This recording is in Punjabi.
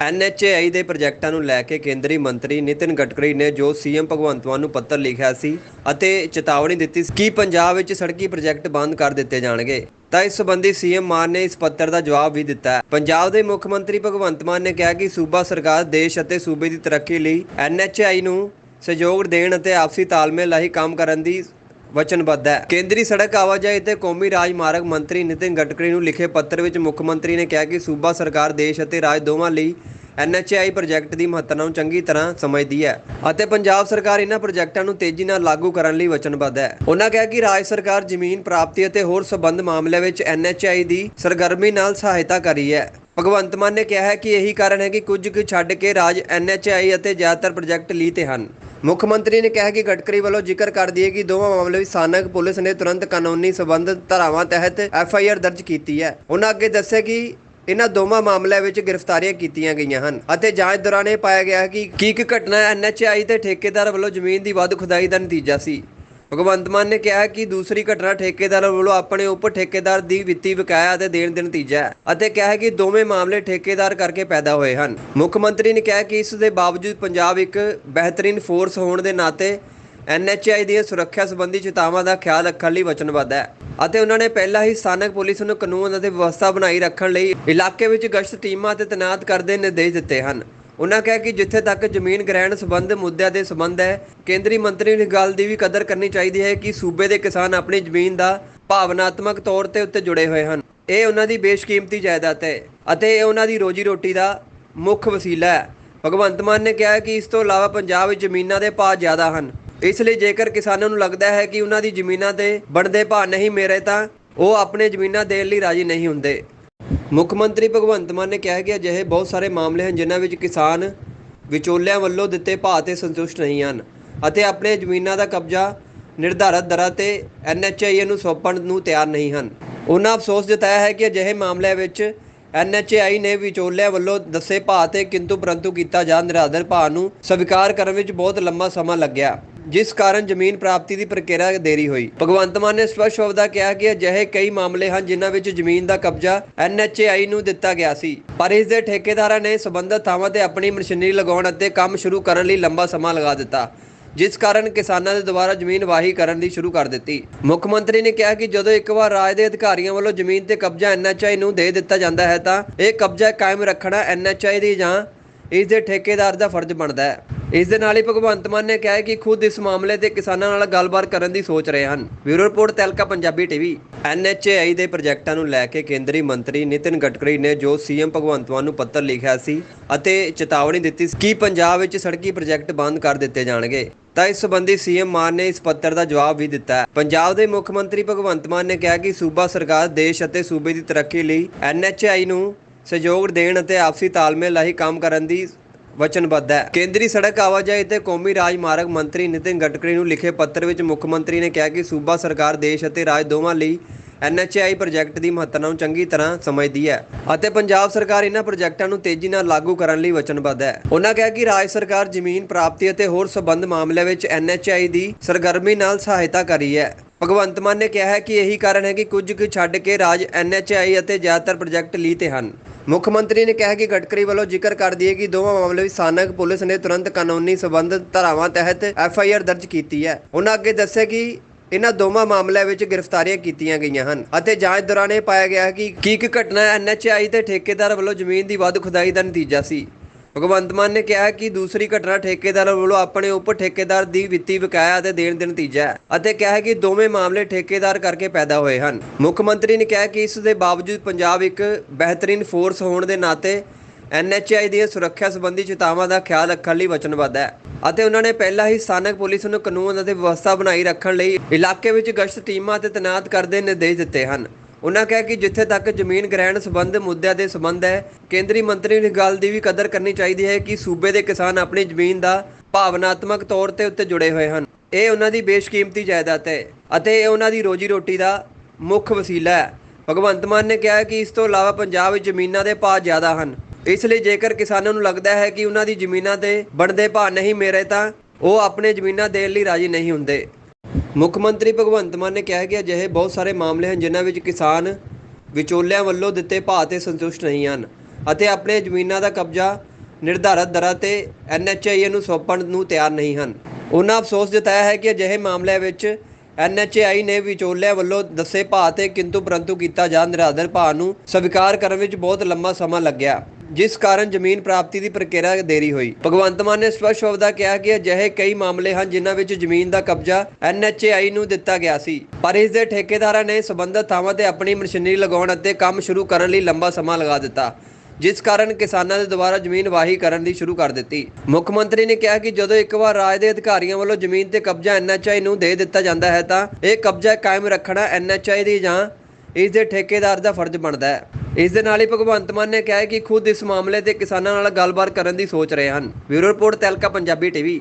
ਐਨਐਚਏਆਈ ਦੇ ਪ੍ਰੋਜੈਕਟਾਂ ਨੂੰ ਲੈ ਕੇ ਕੇਂਦਰੀ ਮੰਤਰੀ ਨਿਤਿਨ ਗਡਕਰੀ ਨੇ ਜੋ ਸੀਐਮ ਭਗਵੰਤ ਮਾਨ ਨੂੰ ਪੱਤਰ ਲਿਖਿਆ ਸੀ ਅਤੇ ਚੇਤਾਵਨੀ ਦਿੱਤੀ ਸੀ ਕਿ ਪੰਜਾਬ ਵਿੱਚ ਸੜਕੀ ਪ੍ਰੋਜੈਕਟ ਬੰਦ ਕਰ ਦਿੱਤੇ ਜਾਣਗੇ, ਤਾਂ ਇਸ ਸੰਬੰਧੀ ਸੀਐਮ ਮਾਨ ਨੇ ਇਸ ਪੱਤਰ ਦਾ ਜਵਾਬ ਵੀ ਦਿੱਤਾ ਹੈ। ਪੰਜਾਬ ਦੇ ਮੁੱਖ ਮੰਤਰੀ ਭਗਵੰਤ ਮਾਨ ਨੇ ਕਿਹਾ ਕਿ ਸੂਬਾ ਸਰਕਾਰ ਦੇਸ਼ ਅਤੇ ਸੂਬੇ ਦੀ ਤਰੱਕੀ ਲਈ ਐਨਐਚਏਆਈ ਨੂੰ ਸਹਿਯੋਗ ਦੇਣ ਅਤੇ ਆਪਸੀ ਤਾਲਮੇਲ ਰਾਹੀਂ ਕੰਮ ਕਰਨ ਦੀ ਵਚਨਬੱਧ ਹੈ। ਕੇਂਦਰੀ ਸੜਕ ਆਵਾਜਾਈ ਅਤੇ ਕੌਮੀ ਰਾਜਮਾਰਗ ਮੰਤਰੀ ਨਿਤਿਨ ਗਡਕਰੀ ਨੂੰ ਲਿਖੇ ਪੱਤਰ ਵਿੱਚ ਮੁੱਖ ਮੰਤਰੀ ਨੇ ਕਿਹਾ ਕਿ ਸੂਬਾ ਸਰਕਾਰ, ਦੇਸ਼ ਅਤੇ ਰਾਜ ਦੋਵਾਂ ਲਈ ਐਨਐਚਆਈ ਪ੍ਰੋਜੈਕਟ ਦੀ ਮਹੱਤਤਾ ਨੂੰ ਚੰਗੀ ਤਰ੍ਹਾਂ ਸਮਝਦੀ ਹੈ ਅਤੇ ਪੰਜਾਬ ਸਰਕਾਰ ਇਹਨਾਂ ਪ੍ਰੋਜੈਕਟਾਂ ਨੂੰ ਤੇਜ਼ੀ ਨਾਲ ਲਾਗੂ ਕਰਨ ਲਈ ਵਚਨਬੱਧ ਹੈ। ਉਹਨਾਂ ਕਿਹਾ ਕਿ ਰਾਜ ਸਰਕਾਰ ਜ਼ਮੀਨ ਪ੍ਰਾਪਤੀ ਅਤੇ ਹੋਰ ਸਬੰਧ ਮਾਮਲਿਆਂ ਵਿੱਚ ਐਨਐਚਆਈ ਦੀ ਸਰਗਰਮੀ ਨਾਲ ਸਹਾਇਤਾ ਕਰ ਰਹੀ ਹੈ। ਭਗਵੰਤ ਮਾਨ ਨੇ ਕਿਹਾ ਹੈ ਕਿ ਇਹੀ ਕਾਰਨ ਹੈ ਕਿ ਕੁਝ ਕੁ ਛੱਡ ਕੇ ਰਾਜ ਐਨਐਚਆਈ ਅਤੇ ਜ਼ਿਆਦਾਤਰ ਪ੍ਰੋਜੈਕਟ ਲਈ ਤੇ ਹਨ। ਮੁੱਖ ਮੰਤਰੀ ਨੇ ਕਿਹਾ ਕਿ ਗਡਕਰੀ ਵੱਲੋਂ ਜ਼ਿਕਰ ਕਰ ਦਈਏ ਕਿ ਦੋਵਾਂ ਮਾਮਲੇ ਵਿੱਚ ਸਥਾਨਕ ਪੁਲਿਸ ਨੇ ਤੁਰੰਤ ਕਾਨੂੰਨੀ ਸਬੰਧਤ ਧਾਰਾਵਾਂ ਤਹਿਤ ਐੱਫ ਆਈ ਆਰ ਦਰਜ ਕੀਤੀ ਹੈ। ਉਹਨਾਂ ਅੱਗੇ ਦੱਸਿਆ ਕਿ ਇਹਨਾਂ ਦੋਵਾਂ ਮਾਮਲਿਆਂ ਵਿੱਚ ਗ੍ਰਿਫਤਾਰੀਆਂ ਕੀਤੀਆਂ ਗਈਆਂ ਹਨ ਅਤੇ ਜਾਂਚ ਦੌਰਾਨ ਇਹ ਪਾਇਆ ਗਿਆ ਕਿ ਕੀ ਇੱਕ ਘਟਨਾ ਐਨਐਚਆਈ ਤੇ ਠੇਕੇਦਾਰ ਵੱਲੋਂ ਜ਼ਮੀਨ ਦੀ ਵੱਧ ਖੁਦਾਈ ਦਾ ਨਤੀਜਾ ਸੀ। ਭਗਵੰਤ ਮਾਨ ਨੇ ਕਿਹਾ ਕਿ ਦੂਸਰੀ ਘਟਨਾ ਠੇਕੇਦਾਰ ਵੱਲੋਂ ਆਪਣੇ ਉੱਪਰ ਠੇਕੇਦਾਰ ਦੀ ਵਿੱਤੀ ਬਕਾਇਆ ਅਤੇ ਦੇਣ ਦੇ ਨਤੀਜਾ ਹੈ ਅਤੇ ਕਿਹਾ ਕਿ ਦੋਵੇਂ ਮਾਮਲੇ ਠੇਕੇਦਾਰ ਕਰਕੇ ਪੈਦਾ ਹੋਏ ਹਨ। ਮੁੱਖ ਮੰਤਰੀ ਨੇ ਕਿਹਾ ਕਿ ਇਸ ਦੇ ਬਾਵਜੂਦ ਪੰਜਾਬ ਇੱਕ ਬਿਹਤਰੀਨ ਫੋਰਸ ਹੋਣ ਦੇ ਨਾਤੇ ਐਨਐਚਆਈ ਦੀਆਂ ਸੁਰੱਖਿਆ ਸੰਬੰਧੀ ਚੇਤਾਵਾਂ ਦਾ ਖਿਆਲ ਰੱਖਣ ਲਈ ਵਚਨਬੱਧ ਹੈ ਅਤੇ ਉਹਨਾਂ ਨੇ ਪਹਿਲਾਂ ਹੀ ਸਥਾਨਕ ਪੁਲਿਸ ਨੂੰ ਕਾਨੂੰਨ ਅਤੇ ਵਿਵਸਥਾ ਬਣਾਈ ਰੱਖਣ ਲਈ ਇਲਾਕੇ ਵਿੱਚ ਗਸ਼ਤ ਟੀਮਾਂ ਤੇ ਤੈਨਾਤ ਕਰਨ ਦੇ ਨਿਰਦੇਸ਼ ਦਿੱਤੇ ਹਨ। ਉਹਨਾਂ ਕਿਹਾ ਕਿ ਜਿੱਥੇ ਤੱਕ ਜ਼ਮੀਨ ਗ੍ਰਹਿਣ ਸੰਬੰਧ ਮੁੱਦਿਆਂ ਦੇ ਸੰਬੰਧ ਹੈ, ਕੇਂਦਰੀ ਮੰਤਰੀ ਨੂੰ ਇਸ ਗੱਲ ਦੀ ਵੀ ਕਦਰ ਕਰਨੀ ਚਾਹੀਦੀ ਹੈ ਕਿ ਸੂਬੇ ਦੇ ਕਿਸਾਨ ਆਪਣੀ ਜ਼ਮੀਨ ਦਾ ਭਾਵਨਾਤਮਕ ਤੌਰ ਤੇ ਉੱਤੇ ਜੁੜੇ ਹੋਏ ਹਨ। ਇਹ ਉਹਨਾਂ ਦੀ ਬੇਸ਼ਕੀਮਤੀ ਜਾਇਦਾਦ ਹੈ ਅਤੇ ਇਹ ਉਹਨਾਂ ਦੀ ਰੋਜੀ ਰੋਟੀ ਦਾ ਮੁੱਖ ਵਸੀਲਾ ਹੈ। ਭਗਵੰਤ ਮਾਨ ਨੇ ਕਿਹਾ ਕਿ ਇਸ ਤੋਂ ਇਲਾਵਾ ਪੰਜਾਬ ਵਿੱਚ ਜ਼ਮੀਨਾਂ ਦੇ ਭਾਅ ਜ਼ਿਆਦਾ ਹਨ। ਇਸ ਲਈ ਜੇਕਰ ਕਿਸਾਨਾਂ ਨੂੰ ਲੱਗਦਾ ਹੈ ਕਿ ਉਹਨਾਂ ਦੀ ਜ਼ਮੀਨਾਂ 'ਤੇ ਬਣਦੇ ਭਾਅ ਨਹੀਂ ਮੇਰੇ ਤਾਂ ਉਹ ਆਪਣੇ ਜ਼ਮੀਨਾਂ ਦੇਣ ਲਈ ਰਾਜੀ ਨਹੀਂ ਹੁੰਦੇ। ਮੁੱਖ ਮੰਤਰੀ ਭਗਵੰਤ ਮਾਨ ਨੇ ਕਿਹਾ ਕਿ ਅਜਿਹੇ ਬਹੁਤ ਸਾਰੇ ਮਾਮਲੇ ਹਨ ਜਿਨ੍ਹਾਂ ਵਿੱਚ ਕਿਸਾਨ ਵਿਚੋਲਿਆਂ ਵੱਲੋਂ ਦਿੱਤੇ ਭਾਅ ਤੇ ਸੰਤੁਸ਼ਟ ਨਹੀਂ ਹਨ ਅਤੇ ਆਪਣੇ ਜ਼ਮੀਨਾਂ ਦਾ ਕਬਜ਼ਾ ਨਿਰਧਾਰਤ ਦਰਾਂ ਤੇ ਐਨਐਚਆਈ ਨੂੰ ਸੌਂਪਣ ਨੂੰ ਤਿਆਰ ਨਹੀਂ ਹਨ। ਉਹਨਾਂ ਅਫਸੋਸ ਜਤਾਇਆ ਹੈ ਕਿ ਅਜਿਹੇ ਮਾਮਲਿਆਂ ਵਿੱਚ ਐਨਐਚਆਈ ਨੇ ਵਿਚੋਲਿਆਂ ਵੱਲੋਂ ਦੱਸੇ ਭਾਅ ਤੇ ਕਿੰਤੂ ਪਰੰਤੂ ਕੀਤਾ ਜਾ ਨਿਰਾਦਰ ਭਾਅ ਨੂੰ ਸਵੀਕਾਰ ਕਰਨ ਵਿੱਚ ਬਹੁਤ ਲੰਮਾ ਸਮਾਂ ਲੱਗਿਆ। ਜਿਸ ਕਾਰਨ ਜ਼ਮੀਨ ਪ੍ਰਾਪਤੀ ਦੀ ਪ੍ਰਕਿਰਿਆ ਦੇਰੀ ਹੋਈ। ਭਗਵੰਤ ਮਾਨ ਨੇ ਸਪਸ਼ਟ ਸ਼ਬਦਾਂ ਕਿਹਾ ਕਿ ਅਜਿਹੇ ਕਈ ਮਾਮਲੇ ਹਨ ਜਿਨ੍ਹਾਂ ਵਿੱਚ ਜ਼ਮੀਨ ਦਾ ਕਬਜ਼ਾ ਐਨਐਚਆਈ ਨੂੰ ਦਿੱਤਾ ਗਿਆ ਸੀ। ਪਰ ਇਸ ਦੇ ਠੇਕੇਦਾਰਾਂ ਨੇ ਸਬੰਧਤ ਥਾਵਾਂ ਤੇ ਆਪਣੀ ਮਸ਼ੀਨਰੀ ਲਗਾਉਣ ਅਤੇ ਕੰਮ ਸ਼ੁਰੂ ਕਰਨ ਲਈ ਲੰਬਾ ਸਮਾਂ ਲਗਾ ਦਿੱਤਾ, ਜਿਸ ਕਾਰਨ ਕਿਸਾਨਾਂ ਦੇ ਦੁਆਰਾ ਜ਼ਮੀਨ ਵਾਹੀ ਕਰਨ ਦੀ ਸ਼ੁਰੂ ਕਰ ਦਿੱਤੀ। ਮੁੱਖ ਮੰਤਰੀ ਨੇ ਕਿਹਾ ਕਿ ਜਦੋਂ ਇੱਕ ਵਾਰ ਰਾਜ ਦੇ ਅਧਿਕਾਰੀਆਂ ਵੱਲੋਂ ਜ਼ਮੀਨ ਤੇ ਕਬਜ਼ਾ ਐਨਐਚਆਈ ਨੂੰ ਦੇ ਦਿੱਤਾ ਜਾਂਦਾ ਹੈ ਤਾਂ ਇਹ ਕਬਜ਼ਾ ਕਾਇਮ ਰੱਖਣਾ ਐਨਐਚਆਈ ਦੀ ਜਾਂ ਇਸ ਦੇ ਠੇਕੇਦਾਰ ਦਾ ਫਰਜ਼ ਬਣਦਾ ਹੈ। ਇਸ ਦੇ ਨਾਲ ਹੀ ਭਗਵੰਤ ਮਾਨ ਨੇ ਕਿਹਾ ਕਿ ਖੁਦ ਇਸ ਮਾਮਲੇ ਤੇ ਕਿਸਾਨਾਂ ਨਾਲ ਗੱਲਬਾਤ ਕਰਨ ਦੀ ਸੋਚ ਰਹੇ ਹਨ। Bureau report Tehelka Punjabi TV. NHAI ਦੇ ਪ੍ਰੋਜੈਕਟਾਂ ਨੂੰ ਲੈ ਕੇ ਕੇਂਦਰੀ ਮੰਤਰੀ ਨਿਤਿਨ ਗਡਕਰੀ ਨੇ ਜੋ ਸੀਐਮ ਭਗਵੰਤ ਮਾਨ ਨੂੰ ਪੱਤਰ ਲਿਖਿਆ ਸੀ ਅਤੇ ਚੇਤਾਵਨੀ ਦਿੱਤੀ ਸੀ ਕਿ ਪੰਜਾਬ ਵਿੱਚ ਸੜਕੀ ਪ੍ਰੋਜੈਕਟ ਬੰਦ ਕਰ ਦਿੱਤੇ ਜਾਣਗੇ। ਤਾਂ ਇਸ ਸੰਬੰਧੀ ਸੀਐਮ ਮਾਨ ਨੇ ਇਸ ਪੱਤਰ ਦਾ ਜਵਾਬ ਵੀ ਦਿੱਤਾ ਪੰਜਾਬ ਦੇ ਮੁੱਖ ਮੰਤਰੀ ਭਗਵੰਤ ਮਾਨ ਨੇ ਕਿਹਾ ਕਿ ਸੂਬਾ ਸਰਕਾਰ ਦੇਸ਼ ਅਤੇ ਸੂਬੇ ਦੀ ਤਰੱਕੀ ਲਈ ਐਨਐਚਆਈ ਨੂੰ ਸਹਿਯੋਗ ਦੇਣ ਅਤੇ ਆਪਸੀ ਤਾਲਮੇਲ ਰਾਹੀਂ ਕੰਮ ਕਰਨ ਦੀ ਵਚਨਬੱਧ ਹੈ। ਕੇਂਦਰੀ ਸੜਕ ਆਵਾਜਾਈ ਤੇ ਕੌਮੀ ਰਾਜਮਾਰਗ ਮੰਤਰੀ ਨਿਤਿਨ ਗਡਕਰੀ ਨੂੰ ਲਿਖੇ ਪੱਤਰ ਵਿੱਚ ਮੁੱਖ ਮੰਤਰੀ ਨੇ ਕਿਹਾ ਕਿ ਸੂਬਾ ਸਰਕਾਰ ਦੇਸ਼ ਅਤੇ ਰਾਜ ਦੋਵਾਂ ਲਈ ਐਨਐਚਆਈ ਪ੍ਰੋਜੈਕਟ ਦੀ ਮਹੱਤਤਾ ਨੂੰ ਚੰਗੀ ਤਰ੍ਹਾਂ ਸਮਝਦੀ ਹੈ ਅਤੇ ਪੰਜਾਬ ਸਰਕਾਰ ਇਹਨਾਂ ਪ੍ਰੋਜੈਕਟਾਂ ਨੂੰ ਤੇਜ਼ੀ ਨਾਲ ਲਾਗੂ ਕਰਨ ਲਈ ਵਚਨਬੱਧ ਹੈ। ਉਹਨਾਂ ਕਿਹਾ ਕਿ ਰਾਜ ਸਰਕਾਰ ਜ਼ਮੀਨ ਪ੍ਰਾਪਤੀ ਅਤੇ ਹੋਰ ਸਬੰਧ ਮਾਮਲਿਆਂ ਵਿੱਚ ਐਨਐਚਆਈ ਦੀ ਸਰਗਰਮੀ ਨਾਲ ਸਹਾਇਤਾ ਕਰ ਰਹੀ ਹੈ। ਭਗਵੰਤ ਮਾਨ ਨੇ ਕਿਹਾ ਹੈ ਕਿ ਇਹੀ ਕਾਰਨ ਹੈ ਕਿ ਕੁਝ ਕੁ ਛੱਡ ਕੇ ਰਾਜ ਐਨਐਚਆਈ ਅਤੇ ਜ਼ਿਆਦਾਤਰ ਪ੍ਰੋਜੈਕਟ ਲਈ ਤੇ ਹਨ। ਮੁੱਖ ਮੰਤਰੀ ਨੇ ਕਿਹਾ ਕਿ ਗਡਕਰੀ ਵੱਲੋਂ ਜ਼ਿਕਰ ਕਰ ਦਈਏ ਕਿ ਦੋਵਾਂ ਮਾਮਲੇ ਵਿੱਚ ਸਥਾਨਕ ਪੁਲਿਸ ਨੇ ਤੁਰੰਤ ਕਾਨੂੰਨੀ ਸਬੰਧਤ ਧਾਰਾਵਾਂ ਤਹਿਤ ਐੱਫ ਆਈ ਆਰ ਦਰਜ ਕੀਤੀ ਹੈ। ਉਹਨਾਂ ਅੱਗੇ ਦੱਸਿਆ ਕਿ ਇਹਨਾਂ ਦੋਵਾਂ ਮਾਮਲਿਆਂ ਵਿੱਚ ਗ੍ਰਿਫਤਾਰੀਆਂ ਕੀਤੀਆਂ ਗਈਆਂ ਹਨ ਅਤੇ ਜਾਂਚ ਦੌਰਾਨ ਇਹ ਪਾਇਆ ਗਿਆ ਕਿ ਕੀ ਇੱਕ ਘਟਨਾ ਐਨਐਚਆਈ ਤੇ ਠੇਕੇਦਾਰ ਵੱਲੋਂ ਜ਼ਮੀਨ ਦੀ ਵੱਧ ਖੁਦਾਈ ਦਾ ਨਤੀਜਾ ਸੀ। ਭਗਵੰਤ ਮਾਨ ਨੇ ਕਿਹਾ ਕਿ ਦੂਸਰੀ ਘਟਨਾ ਠੇਕੇਦਾਰ ਵੱਲੋਂ ਆਪਣੇ ਉੱਪਰ ਠੇਕੇਦਾਰ ਦੀ ਵਿੱਤੀ ਬਕਾਇਆ ਅਤੇ ਦੇਣ ਦੇ ਨਤੀਜਾ ਹੈ ਅਤੇ ਕਿਹਾ ਕਿ ਦੋਵੇਂ ਮਾਮਲੇ ਠੇਕੇਦਾਰ ਕਰਕੇ ਪੈਦਾ ਹੋਏ ਹਨ। ਮੁੱਖ ਮੰਤਰੀ ਨੇ ਕਿਹਾ ਕਿ ਇਸ ਦੇ ਬਾਵਜੂਦ ਪੰਜਾਬ ਇੱਕ ਬਿਹਤਰੀਨ ਫੋਰਸ ਹੋਣ ਦੇ ਨਾਤੇ ਐਨਐਚਆਈ ਦੀਆਂ ਸੁਰੱਖਿਆ ਸੰਬੰਧੀ ਚੇਤਾਵਾਂ ਦਾ ਖਿਆਲ ਰੱਖਣ ਲਈ ਵਚਨਬੱਧ ਹੈ ਅਤੇ ਉਹਨਾਂ ਨੇ ਪਹਿਲਾਂ ਹੀ ਸਥਾਨਕ ਪੁਲਿਸ ਨੂੰ ਕਾਨੂੰਨ ਅਤੇ ਵਿਵਸਥਾ ਬਣਾਈ ਰੱਖਣ ਲਈ ਇਲਾਕੇ ਵਿੱਚ ਗਸ਼ਤ ਟੀਮਾਂ ਤੇ ਤੈਨਾਤ ਕਰਦੇ ਨਿਰਦੇਸ਼ ਦਿੱਤੇ ਹਨ। ਉਹਨਾਂ ਕਿਹਾ ਕਿ ਜਿੱਥੇ ਤੱਕ ਜ਼ਮੀਨ ਗ੍ਰਹਿਣ ਸੰਬੰਧ ਮੁੱਦਿਆਂ ਦੇ ਸੰਬੰਧ ਹੈ, ਕੇਂਦਰੀ ਮੰਤਰੀ ਨੂੰ ਇਸ ਗੱਲ ਦੀ ਵੀ ਕਦਰ ਕਰਨੀ ਚਾਹੀਦੀ ਹੈ ਕਿ ਸੂਬੇ ਦੇ ਕਿਸਾਨ ਆਪਣੀ ਜ਼ਮੀਨ ਦਾ ਭਾਵਨਾਤਮਕ ਤੌਰ ਤੇ ਉੱਤੇ ਜੁੜੇ ਹੋਏ ਹਨ। ਇਹ ਉਹਨਾਂ ਦੀ ਬੇਸ਼ਕੀਮਤੀ ਜਾਇਦਾਦ ਹੈ ਅਤੇ ਇਹ ਉਹਨਾਂ ਦੀ ਰੋਜੀ ਰੋਟੀ ਦਾ ਮੁੱਖ ਵਸੀਲਾ ਹੈ। ਭਗਵੰਤ ਮਾਨ ਨੇ ਕਿਹਾ ਕਿ ਇਸ ਤੋਂ ਇਲਾਵਾ ਪੰਜਾਬ ਵਿੱਚ ਜ਼ਮੀਨਾਂ ਦੇ ਭਾਅ ਜ਼ਿਆਦਾ ਹਨ। ਇਸ ਲਈ ਜੇਕਰ ਕਿਸਾਨਾਂ ਨੂੰ ਲੱਗਦਾ ਹੈ ਕਿ ਉਹਨਾਂ ਦੀ ਜ਼ਮੀਨਾਂ ਦੇ ਬਣਦੇ ਭਾਅ ਨਹੀਂ ਮੇਰੇ ਤਾਂ ਉਹ ਆਪਣੇ ਜ਼ਮੀਨਾਂ ਦੇਣ ਲਈ ਰਾਜੀ ਨਹੀਂ ਹੁੰਦੇ। ਮੁੱਖ ਮੰਤਰੀ ਭਗਵੰਤ ਮਾਨ ਨੇ ਕਿਹਾ ਕਿ ਅਜਿਹੇ ਬਹੁਤ ਸਾਰੇ ਮਾਮਲੇ ਹਨ ਜਿਨ੍ਹਾਂ ਵਿੱਚ ਕਿਸਾਨ ਵਿਚੋਲਿਆਂ ਵੱਲੋਂ ਦਿੱਤੇ ਭਾਅ ਤੇ ਸੰਤੁਸ਼ਟ ਨਹੀਂ ਹਨ ਅਤੇ ਆਪਣੇ ਜ਼ਮੀਨਾਂ ਦਾ ਕਬਜ਼ਾ ਨਿਰਧਾਰਤ ਦਰਾਂ ਤੇ ਐਨਐਚਆਈ ਨੂੰ ਸੌਂਪਣ ਨੂੰ ਤਿਆਰ ਨਹੀਂ ਹਨ। ਉਹਨਾਂ ਅਫਸੋਸ ਜਤਾਇਆ ਹੈ ਕਿ ਅਜਿਹੇ ਮਾਮਲਿਆਂ ਵਿੱਚ ਐਨਐਚਆਈ ਨੇ ਵਿਚੋਲਿਆਂ ਵੱਲੋਂ ਦੱਸੇ ਭਾਅ ਤੇ ਕਿੰਤੂ ਪਰੰਤੂ ਕੀਤਾ ਜਾਂ ਨਿਰਾਦਰ ਭਾਅ ਨੂੰ ਸਵੀਕਾਰ ਕਰਨ ਵਿੱਚ ਬਹੁਤ ਲੰਮਾ ਸਮਾਂ ਲੱਗਿਆ। ਜਿਸ ਕਾਰਨ ਜ਼ਮੀਨ ਪ੍ਰਾਪਤੀ ਦੀ ਪ੍ਰਕਿਰਿਆ ਦੇਰੀ ਹੋਈ। ਭਗਵੰਤ ਮਾਨ ਨੇ ਸਪਸ਼ਟ ਸ਼ਬਦਾਂ ਕਿਹਾ ਕਿ ਅਜਿਹੇ ਕਈ ਮਾਮਲੇ ਹਨ ਜਿਨ੍ਹਾਂ ਵਿੱਚ ਜ਼ਮੀਨ ਦਾ ਕਬਜ਼ਾ ਐਨਐਚਆਈ ਨੂੰ ਦਿੱਤਾ ਗਿਆ ਸੀ। ਪਰ ਇਸ ਦੇ ਠੇਕੇਦਾਰਾਂ ਨੇ ਸਬੰਧਤ ਥਾਵਾਂ ਤੇ ਆਪਣੀ ਮਸ਼ੀਨਰੀ ਲਗਾਉਣ ਅਤੇ ਕੰਮ ਸ਼ੁਰੂ ਕਰਨ ਲਈ ਲੰਬਾ ਸਮਾਂ ਲਗਾ ਦਿੱਤਾ, ਜਿਸ ਕਾਰਨ ਕਿਸਾਨਾਂ ਦੇ ਦੁਬਾਰਾ ਜ਼ਮੀਨ ਵਾਹੀ ਕਰਨ ਦੀ ਸ਼ੁਰੂ ਕਰ ਦਿੱਤੀ। ਮੁੱਖ ਮੰਤਰੀ ਨੇ ਕਿਹਾ ਕਿ ਜਦੋਂ ਇੱਕ ਵਾਰ ਰਾਜ ਦੇ ਅਧਿਕਾਰੀਆਂ ਵੱਲੋਂ ਜ਼ਮੀਨ ਤੇ ਕਬਜ਼ਾ ਐਨਐਚਆਈ ਨੂੰ ਦੇ ਦਿੱਤਾ ਜਾਂਦਾ ਹੈ ਤਾਂ ਇਹ ਕਬਜ਼ਾ ਕਾਇਮ ਰੱਖਣਾ ਐਨਐਚਆਈ ਦੀ ਜਾਂ ਇਸ ਦੇ ਠੇਕੇਦਾਰ ਦਾ ਫਰਜ਼ ਬਣਦਾ ਹੈ। ਇਸ ਦੇ ਨਾਲ ਹੀ ਭਗਵੰਤ ਮਾਨ ਨੇ ਕਿਹਾ ਕਿ ਖੁਦ ਇਸ ਮਾਮਲੇ ਤੇ ਕਿਸਾਨਾਂ ਨਾਲ ਗੱਲਬਾਤ ਕਰਨ ਦੀ ਸੋਚ ਰਹੇ ਹਨ। Bureau report Tehelka Punjabi TV.